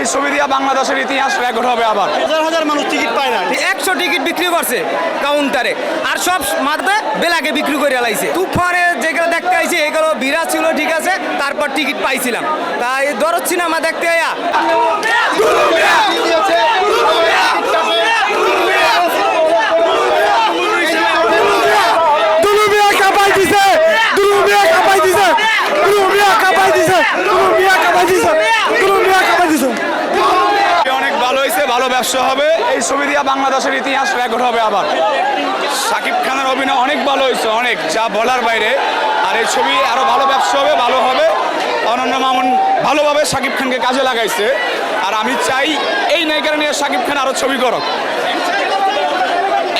এই ছবি দিয়ে বাংলাদেশের ইতিহাস রেকর্ড হবে আবার। হাজার হাজার মানুষ টিকিট পায় না। একশো টিকিট বিক্রি করছে কাউন্টারে আর সব মারতে বেলাকে বিক্রি করে লাইছে। তুফানে যেগুলো দেখতে আইছে, এগুলো বিরাজ ছিল, ঠিক আছে, তারপর টিকিট পাইছিলাম। তাই দরদ সিনেমা দেখতে আয়া। ভালো ব্যবসা হবে, এই ছবি দিয়ে বাংলাদেশের ইতিহাস রেকর্ড হবে আবার। শাকিব খানের অভিনয় অনেক ভালো হয়েছে, অনেক, যা বলার বাইরে। আর এই ছবি আরও ভালো ব্যবসা হবে, ভালো হবে। অনন্য মামুন ভালোভাবে শাকিব খানকে কাজে লাগাইছে। আর আমি চাই এই নায়িকারা নিয়ে শাকিব খান আরও ছবি করক।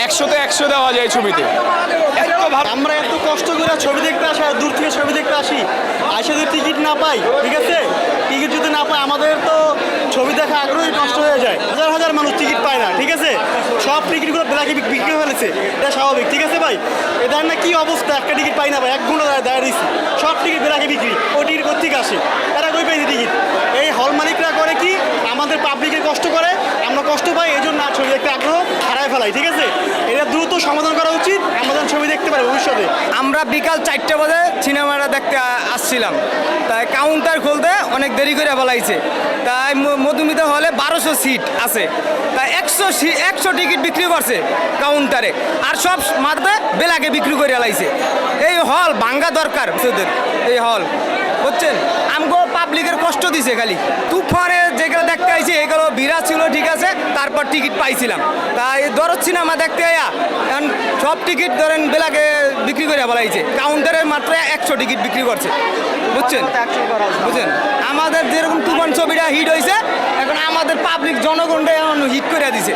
একশোতে একশো দেওয়া যায় ছবিতে। আমরা এত কষ্ট করে ছবি দেখতে আসি, আর দূর থেকে ছবি দেখতে আসি। আসে যদি টিকিট না পাই, ঠিক আছে? টিকিট যদি না পাই আমাদের তো ছবি দেখা আগ্রহই নষ্ট হয়ে যায় হাজার হাজার মানুষ টিকিট পায় না, ঠিক আছে? সব টিকিটগুলো বেলাকে বিক- বিক্রি ফেলেছে। এটা স্বাভাবিক, ঠিক আছে ভাই? এদের না কি অবস্থা? একটা টিকিট পাই না ভাই, এক ঘণ্টা দাঁড়িয়ে দিচ্ছি সব টিকিট বেলাকে বিক্রি, ও টিকিট কোথেকে আসে? এরা কই পাইছে টিকিট? এই হল মালিকরা করে কি? আমাদের পাবলিকের কষ্ট করে, আমরা কষ্ট পাই, এই জন্য আর ছবি দেখতে আগ্রহ হারায় ফেলাই, ঠিক আছে? এটা দ্রুত সমাধান করা উচিত যেন ছবি দেখতে পারে ভবিষ্যতে। আমরা বিকাল চারটে বাজে সিনেমাটা দেখতে আসছিলাম। তাই কাউন্টার খুলতে অনেক দেরি করে ফেলাইছে। তাই মধুমিতা হলে বারোশো সিট আছে। তাই একশো একশো টিকিট বিক্রি করছে কাউন্টারে আর সব মারতে বেলাকে বিক্রি করে লাইছে। এই হল ভাঙ্গা দরকার এই হল বুঝছেন? আমগো পাবলিকের কষ্ট দিছে খালি। তুফানে যেগুলো দেখতে আইছে এগুলো ভিড়া ছিল ঠিক আছে? তারপর টিকিট পাইছিলাম। তাই দরদ সিনেমা দেখতে আয়া এখন সব টিকিট ধরেন বেলাকে বিক্রি করে বলাইছে। কাউন্টারে মাত্র একশো টিকিট বিক্রি করছে। বুঝছেন? বুঝছেন? আমাদের যেরকম তুফান ছবিটা হিট হয়েছে এখন আমাদের পাবলিক জনগণটা এখন হিট করে দিছে।